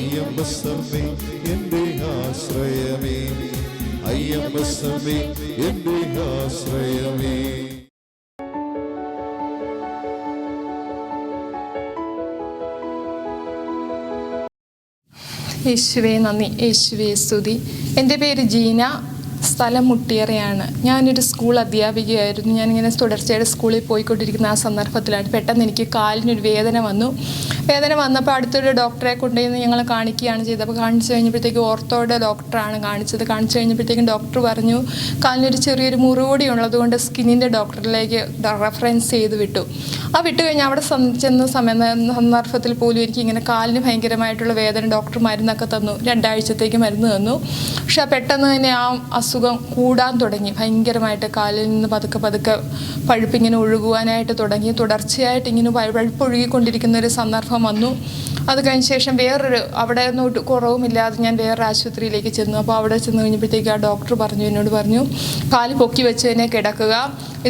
അയ്യമ്പസമ്മേ എന്റെ ആശ്രയമേ. അയ്യമ്പസമ്മേ എന്റെ ആശ്രയമേ. യേശുവേ നന്ദി. യേശുവേ സ്തുതി. എന്റെ പേര് ജീന. സ്ഥലം മുട്ടിയേറെയാണ്. ഞാനൊരു സ്കൂൾ അധ്യാപികയായിരുന്നു. ഞാനിങ്ങനെ തുടർച്ചയായിട്ട് സ്കൂളിൽ പോയിക്കൊണ്ടിരിക്കുന്ന ആ സന്ദർഭത്തിലാണ് പെട്ടെന്ന് എനിക്ക് കാലിനൊരു വേദന വന്നു. വേദന വന്നപ്പോൾ അടുത്തൊരു ഡോക്ടറെ കൊണ്ടുപോയി ഞങ്ങൾ കാണിക്കുകയാണ് ചെയ്തത്. അപ്പോൾ കാണിച്ചു കഴിഞ്ഞപ്പോഴത്തേക്ക് ഓർത്തോയുടെ ഡോക്ടറാണ് കാണിച്ചത്. കാണിച്ചു കഴിഞ്ഞപ്പോഴത്തേക്കും ഡോക്ടർ പറഞ്ഞു കാലിനൊരു ചെറിയൊരു മുറിവൂടി ഉള്ളതുകൊണ്ട് സ്കിന്നിന്റെ ഡോക്ടറിലേക്ക് റെഫറൻസ് ചെയ്ത് വിട്ടു. ആ വിട്ടു കഴിഞ്ഞ് അവിടെ ചെന്ന സമയം സന്ദർഭത്തിൽ പോലും എനിക്ക് ഇങ്ങനെ കാലിന് ഭയങ്കരമായിട്ടുള്ള വേദന ഡോക്ടർ മരുന്നൊക്കെ തന്നു. രണ്ടാഴ്ചത്തേക്ക് മരുന്ന് തന്നു. പക്ഷേ പെട്ടെന്ന് തന്നെ ആ അസുഖം കൂടാൻ തുടങ്ങി. ഭയങ്കരമായിട്ട് കാലിൽ നിന്ന് പതുക്കെ പതുക്കെ പഴുപ്പിങ്ങനെ ഒഴുകുവാനായിട്ട് തുടങ്ങി. തുടർച്ചയായിട്ട് ഇങ്ങനെ പഴുപ്പ് ഒഴുകിക്കൊണ്ടിരിക്കുന്ന ഒരു സന്ദർഭം വന്നു. അത് കഴിഞ്ഞ ശേഷം വേറൊരു അവിടെ ഒന്നും കുറവുമില്ലാതെ ഞാൻ വേറൊരു ആശുപത്രിയിലേക്ക് ചെന്നു. അപ്പോൾ അവിടെ ചെന്ന് കഴിഞ്ഞപ്പോഴത്തേക്ക് ആ ഡോക്ടർ പറഞ്ഞു എന്നോട് പറഞ്ഞു കാൽ പൊക്കി വെച്ച് തന്നെ കിടക്കുക.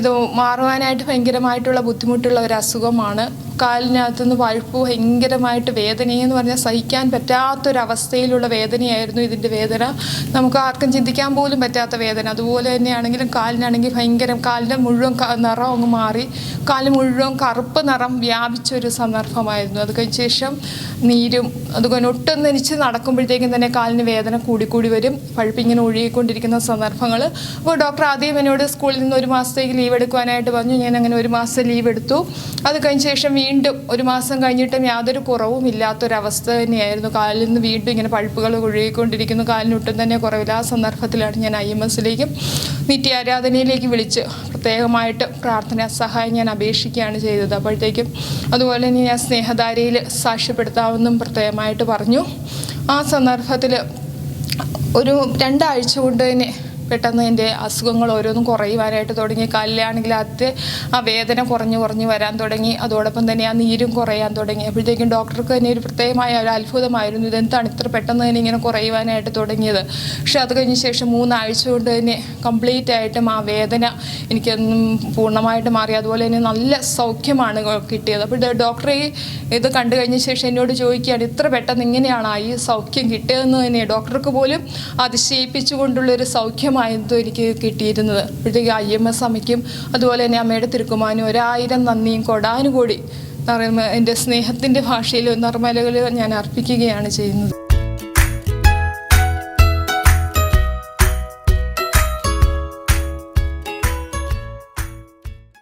ഇത് മാറുവാനായിട്ട് ഭയങ്കരമായിട്ടുള്ള ബുദ്ധിമുട്ടുള്ള ഒരു അസുഖമാണ്. കാലിനകത്തുനിന്ന് പഴുപ്പ് ഭയങ്കരമായിട്ട് വേദനയെന്ന് പറഞ്ഞാൽ സഹിക്കാൻ പറ്റാത്തൊരവസ്ഥയിലുള്ള വേദനയായിരുന്നു ഇതിന്റെ വേദന. നമുക്ക് ആർക്കും ചിന്തിക്കാൻ പോലും പറ്റാത്ത വേദന. അതുപോലെ തന്നെയാണെങ്കിലും കാലിനാണെങ്കിൽ ഭയങ്കര കാലിന്റെ മുഴുവൻ നിറം അങ്ങ് മാറി. കാൽ മുഴുവൻ കറുപ്പ് നിറം വ്യാപിച്ചൊരു സന്ദർഭമായിരുന്നു. അത് കഴിഞ്ഞ ശേഷം നീരും അതുപോലെ ഒട്ടും നനിച്ച് നടക്കുമ്പോഴത്തേക്കും തന്നെ കാലിന് വേദന കൂടിക്കൂടി വരും. പഴുപ്പിങ്ങനെ ഒഴുകിക്കൊണ്ടിരിക്കുന്ന സന്ദർഭങ്ങൾ അപ്പോൾ ഡോക്ടർ ആദ്യം എന്നോട് സ്കൂളിൽ നിന്ന് ഒരു മാസത്തേക്ക് ലീവ് എടുക്കുവാനായിട്ട് പറഞ്ഞു. ഞാൻ അങ്ങനെ ഒരു മാസം ലീവ് എടുത്തു. അത് കഴിഞ്ഞ ശേഷം ഒരു മാസം കഴിഞ്ഞിട്ടും യാതൊരു കുറവും ഇല്ലാത്തൊരവസ്ഥ തന്നെയായിരുന്നു. കാലിൽ നിന്ന് വീണ്ടും ഇങ്ങനെ പഴുപ്പുകൾ ഒഴുകിക്കൊണ്ടിരിക്കുന്നു കാലിനൊട്ടും തന്നെ കുറവില്ല. ആ സന്ദർഭത്തിലാണ് ഞാൻ ഐ എം എസിലേക്കും നിത്യാരാധനയിലേക്ക് വിളിച്ച് പ്രത്യേകമായിട്ട് പ്രാർത്ഥനാ സഹായം ഞാൻ അപേക്ഷിക്കുകയാണ് ചെയ്തത്. അപ്പോഴത്തേക്കും അതുപോലെ തന്നെ ഞാൻ സ്നേഹധാരയിൽ സാക്ഷ്യപ്പെടുത്താമെന്നും പ്രത്യേകമായിട്ട് പറഞ്ഞു. ആ സന്ദർഭത്തിൽ ഒരു രണ്ടാഴ്ച കൊണ്ട് തന്നെ പെട്ടെന്ന് എന്റെ അസുഖങ്ങൾ ഓരോന്നും കുറയുവാനായിട്ട് തുടങ്ങി. കാലിലാണെങ്കിൽ അത് ആ വേദന കുറഞ്ഞു കുറഞ്ഞു വരാൻ തുടങ്ങി. അതോടൊപ്പം തന്നെ ആ നീരും കുറയാൻ തുടങ്ങി. അപ്പോഴത്തേക്കും ഡോക്ടർക്ക് തന്നെ ഒരു പ്രത്യേകമായ ഒരു അത്ഭുതമായിരുന്നു. ഇതെന്താണ് ഇത്ര പെട്ടെന്ന് തന്നെ ഇങ്ങനെ കുറയുവാനായിട്ട് തുടങ്ങിയത്? പക്ഷെ അത് കഴിഞ്ഞ ശേഷം മൂന്നാഴ്ച കൊണ്ട് തന്നെ കംപ്ലീറ്റ് ആയിട്ടും ആ വേദന എനിക്കൊന്നും പൂർണമായിട്ട് മാറി. അതുപോലെ തന്നെ നല്ല സൗഖ്യമാണ് കിട്ടിയത്. അപ്പോൾ ഡോക്ടറെ ഇത് കണ്ടു കഴിഞ്ഞ ശേഷം എന്നോട് ചോദിക്കുകയാണ് ഇത്ര പെട്ടെന്ന് ഇങ്ങനെയാണ് ഈ സൗഖ്യം കിട്ടിയതെന്ന് തന്നെ? ഡോക്ടർക്ക് പോലും അതിശയിപ്പിച്ചുകൊണ്ടുള്ള ഒരു സൗഖ്യമായിരുന്നു എനിക്ക് കിട്ടിയിരുന്നത്. അപ്പോഴത്തേക്ക് ഐ എം എസ് അമ്മയ്ക്കും അതുപോലെ തന്നെ അമ്മയുടെ തിരുക്കുമാനും ഒരായിരം നന്ദിയും കൊടാനുകൂടി. എന്റെ സ്നേഹത്തിന്റെ ഭാഷയിൽ നിർമ്മലകൾ ഞാൻ അർപ്പിക്കുകയാണ് ചെയ്യുന്നത്.